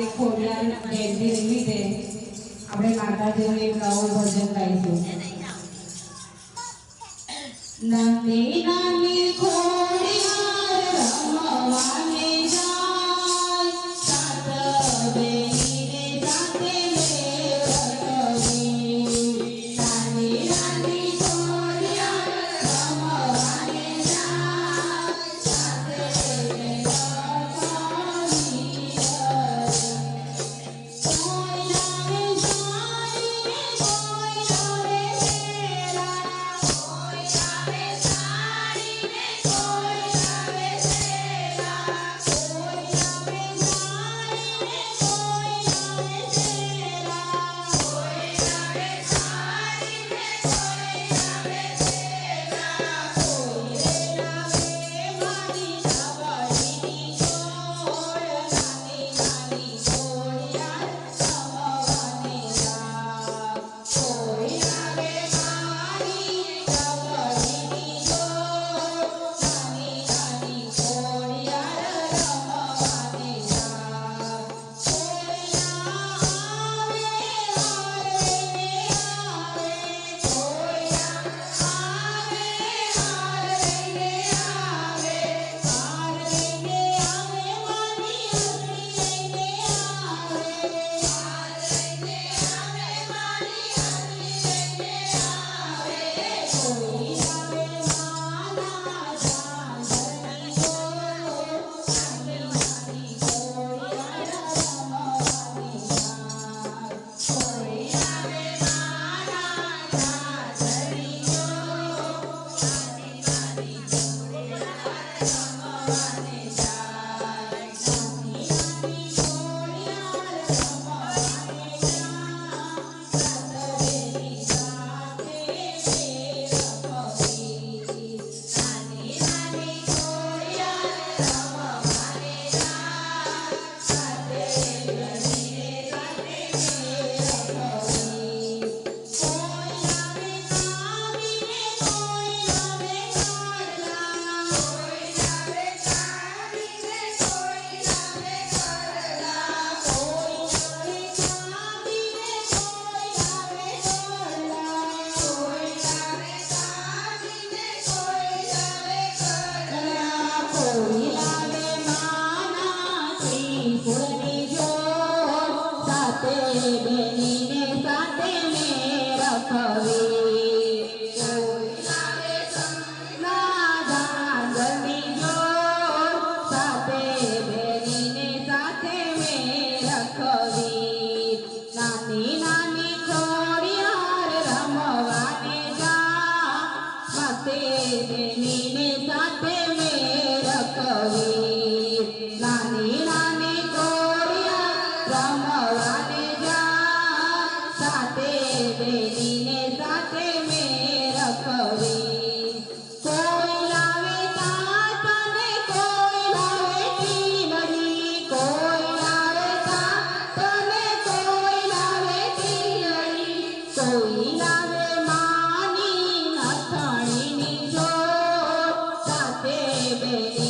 આજે ખોડિયાર જયંતિ નિમિત્તે આપણે માતાજીનું એક નવું ભજન ગાઈશું નમે નામ Thank you.